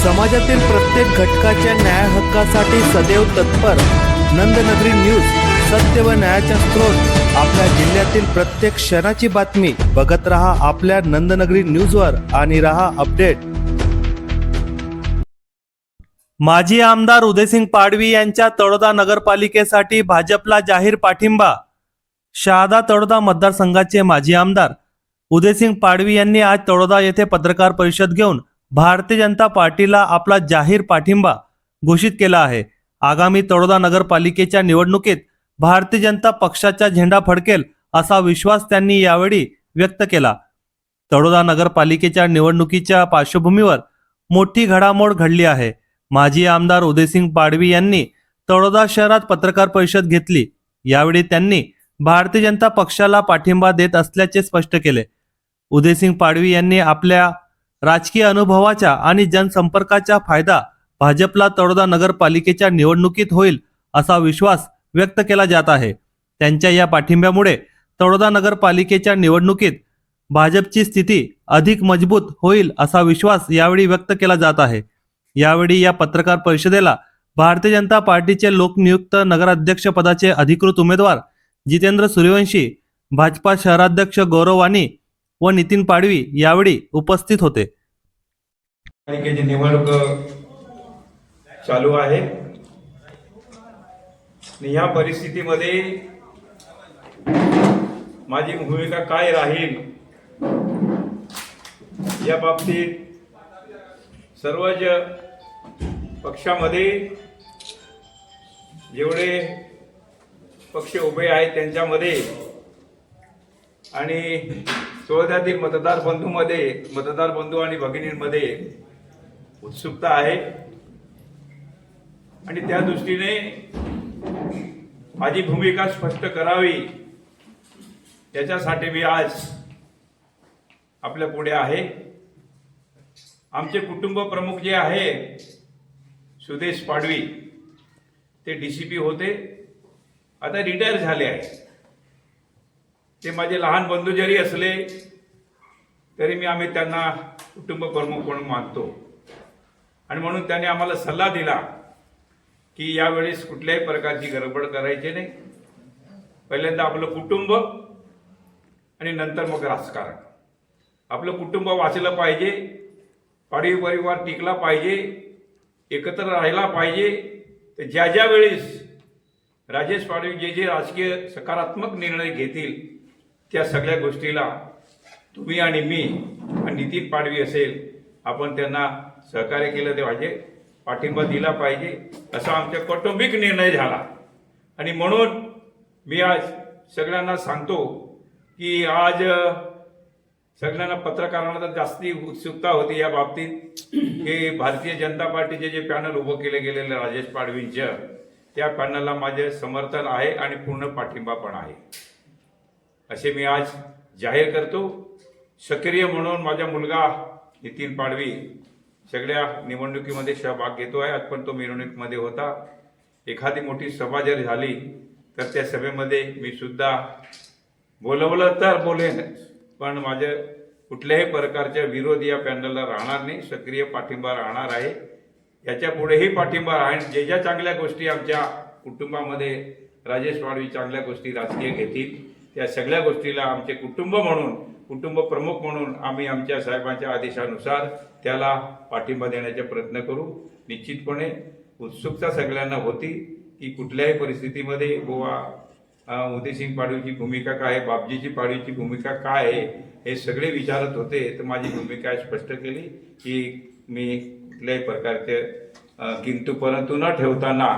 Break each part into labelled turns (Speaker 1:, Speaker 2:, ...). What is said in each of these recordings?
Speaker 1: समाजातील प्रत्येक घटकाच्या न्याय हक्कासाठी सदैव तत्पर. नंदनगरी न्यूज सत्य व न्यायाचा स्रोत. आपल्या जिल्ह्यातील प्रत्येक क्षणाची बातमी. बघत रहा आपल्या नंदनगरी न्यूजवर आणि रहा अपडेट. माजी आमदार उदयसिंग पाडवी यांच्या तळोदा नगरपालिकेसाठी भाजपला जाहीर पाठिंबा. शहादा तळोदा मतदारसंघाचे माजी आमदार. उदयसिंग पाडवी यांनी आज तळोदा येथे पत्रकार परिषद घेऊन भारतीय जनता पार्टीला आपला जाहीर पाठिंबा घोषित केला आहे. आगामी तळोदा नगरपालिकेच्या निवडणुकीत भारतीय जनता पक्षाचा झेंडा फडकेल असा विश्वास त्यांनी यावेळी व्यक्त केला. तळोदा नगरपालिकेच्या निवडणुकीच्या पार्श्वभूमीवर मोठी घडामोड घडली आहे. माजी आमदार उदयसिंग पाडवी यांनी तळोदा शहरात पत्रकार परिषद घेतली. यावेळी त्यांनी भारतीय जनता पक्षाला पाठिंबा देत असल्याचे स्पष्ट केले. उदयसिंग पाडवी यांनी आपल्या राजकीय अनुभवाचा आणि जनसंपर्काचा फायदा भाजपला तळोदा नगरपालिकेच्या निवडणुकीत होईल असा विश्वास व्यक्त केला जात आहे. त्यांच्या या पाठिंब्यामुळे तळोदा नगरपालिकेच्या निवडणुकीत भाजपची स्थिती अधिक मजबूत होईल असा विश्वास यावेळी व्यक्त केला जात आहे. यावेळी या पत्रकार परिषदेला भारतीय जनता पार्टीचे लोकनियुक्त नगराध्यक्ष पदाचे अधिकृत उमेदवार जितेंद्र सूर्यवंशी भाजपा शहराध्यक्ष गौरव वाणी व नितीन पाडवी यावेळी उपस्थित होते.
Speaker 2: पालिकेची निवडणूक चालू आहे. या ह्या परिस्थितीमध्ये माझी भूमिका काय राहील या बाबतीत सर्वच पक्षामध्ये जेवढे पक्ष उभे आहेत त्यांच्यामध्ये आणि तळोद्यातील मतदार बंधूमध्ये मतदार बंधू आणि भगिनींमध्ये उत्सुकता आहे. आणि त्या दृष्टीने माझी भूमिका स्पष्ट करावी. याच्यासाठी मी आज आपल्या पुढे आहे. आमचे कुटुंब प्रमुख जे आहे सुदेश पाडवी ते डी सी पी होते. आता रिटायर झाले आहे ते माझे लहान बंधू जरी असले तरी मी आम्ही त्यांना कुटुंब प्रमुख म्हणून मानतो. आणि म्हणून त्याने आम्हाला सल्ला दिला की यावेळेस कुठल्याही प्रकारची गडबड करायची नाही. पहिल्यांदा आपलं कुटुंब आणि नंतर मग राजकारण. आपलं कुटुंब वाचलं पाहिजे पाडवी परिवार टिकला पाहिजे एकत्र राहिला पाहिजे. तर ज्या ज्या वेळेस राजेश पाडवी जे जे राजकीय सकारात्मक निर्णय घेतील त्या सगळ्या गोष्टीला तुम्ही आणि मी आणि नितीन पाडवी असेल आपण त्यांना सहकार्य केलं ते पाहिजे पाठिंबा दिला पाहिजे असा आमच्या कौटुंबिक निर्णय झाला. आणि म्हणून मी आज सगळ्यांना सांगतो की आज सगळ्यांना पत्रकारांना तर जास्ती उत्सुकता होती या बाबतीत की भारतीय जनता पार्टीचे जे पॅनल उभं केले गेलेले राजेश पाडवींचं त्या पॅनलला माझे समर्थन आहे आणि पूर्ण पाठिंबा पण आहे. असे मी आज जाहीर करतो. सक्रिय म्हणून माझा मुलगा नितीन पाडवी सगळ्या निवडणुकीमध्ये सहभाग घेतो आहे. आज पण तो मिरवणुकीमध्ये होता. एखादी मोठी सभा जर झाली तर त्या सभेमध्ये मी सुद्धा बोलवलं तर बोलेन पण माझ्या कुठल्याही प्रकारच्या विरोध या पॅनलला राहणार नाही. सक्रिय पाठिंबा राहणार आहे. याच्या पुढेही पाठिंबा राहील. जे ज्या चांगल्या गोष्टी आमच्या कुटुंबामध्ये राजेश पाडवी चांगल्या गोष्टी राजकीय घेतील त्या सगळ्या गोष्टीला आमचे कुटुंब म्हणून कुटुंब प्रमुख म्हणून आम्ही आमच्या साहेबांच्या आदेशानुसार त्याला पाठिंबा देण्याचा प्रयत्न करू. निश्चितपणे उत्सुकता सगळ्यांना होती की कुठल्याही परिस्थितीमध्ये गोवा उदयसिंग पाडवीची भूमिका काय आहे बापजीची पाडवीची भूमिका काय आहे हे सगळे विचारत होते. तर माझी भूमिका स्पष्ट केली की मी कुठल्याही प्रकारचे अ, किंतु परंतु न ठेवताना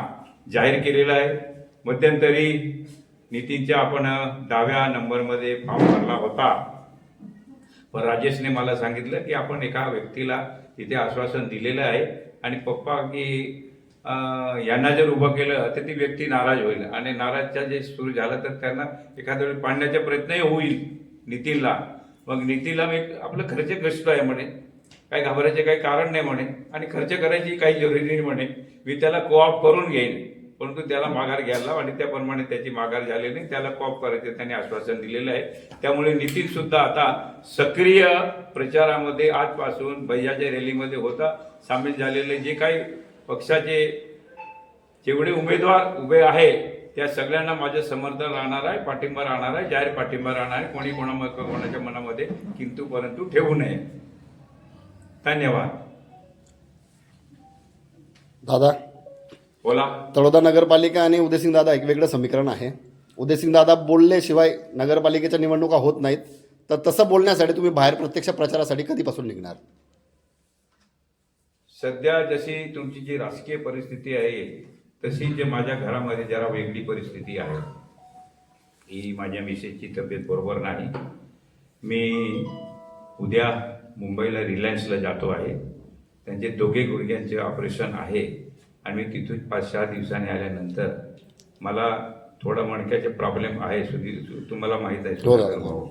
Speaker 2: जाहीर केलेलं आहे. मध्यंतरी नितीनच्या आपण दहाव्या नंबरमध्ये फॉर्म भरला होता. पण राजेशने मला सांगितलं की आपण एका व्यक्तीला तिथे आश्वासन दिलेलं आहे आणि पप्पा की यांना जर उभं केलं तर ती व्यक्ती नाराज होईल. आणि नाराजच्या जे सुरू झालं तर त्यांना एखाद्या वेळी पाडण्याचा प्रयत्नही होईल नितीनला. मग नितीनला मी आपलं खर्च कष्ट आहे म्हणे. काही घाबरायचे काही कारण नाही म्हणे. आणि खर्च करायची काही जरुरी नाही म्हणे. मी त्याला कोऑप करून घेईन. परंतु त्याला माघार घ्यायला लाव आणि त्याप्रमाणे त्याची माघार झाली नाही त्याला कॉप करायचे त्यांनी आश्वासन दिलेलं आहे. त्यामुळे नितीन सुद्धा आता सक्रिय प्रचारामध्ये आजपासून भैयाच्या रॅलीमध्ये होता सामील झालेले जे काही पक्षाचे जेवढे उमेदवार उभे आहे त्या सगळ्यांना माझं समर्थन राहणार आहे पाठिंबा राहणार आहे जाहीर पाठिंबा राहणार आहे. कोणी कोणामध्ये कोणाच्या मनामध्ये किंतु परंतु ठेवू नये. धन्यवाद.
Speaker 3: दादा?
Speaker 2: बोला.
Speaker 3: तळोदा नगरपालिका आणि उदयसिंग दादा एक वेगळं समीकरण आहे. उदयसिंग दादा बोलल्याशिवाय नगरपालिकेच्या निवडणुका होत नाहीत. तर तसं बोलण्यासाठी तुम्ही बाहेर प्रत्यक्ष प्रचारासाठी कधीपासून निघणार?
Speaker 2: सध्या जशी तुमची जी राजकीय परिस्थिती आहे तशी जे माझ्या घरामध्ये जरा वेगळी परिस्थिती आहे. ही माझ्या मिसेसची तब्येत बरोबर नाही. मी उद्या मुंबईला रिलायन्सला जातो आहे. त्यांचे दोघे गुडघ्यांचे ऑपरेशन आहे. आणि मी तिथून पाच सहा दिवसांनी आल्यानंतर मला थोडा मणक्याचे प्रॉब्लेम आहे सुधी सु- तुम्हाला माहीत आहे
Speaker 3: हो
Speaker 2: भाऊ.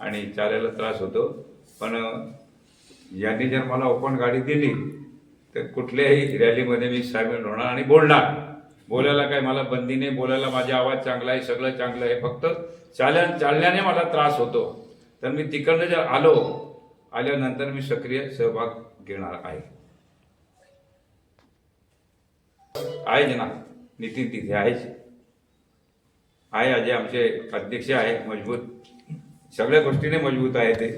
Speaker 2: आणि चालायला त्रास होतो. पण यांनी जर मला ओपन गाडी दिली तर कुठल्याही रॅलीमध्ये मी सामील होणार आणि बोलणार. बोलायला काय मला बंदी नाही बोलायला माझा आवाज चांगला आहे सगळं चांगलं आहे. फक्त चाल्या चालण्याने मला त्रास होतो. तर मी तिकडनं जर आलो आल्यानंतर मी सक्रिय सहभाग घेणार आहे. आहेच ना? नितीन तिथे आहेच. आहे अजय आमचे अध्यक्ष आहे मजबूत. सगळ्या गोष्टीने मजबूत आहे ते.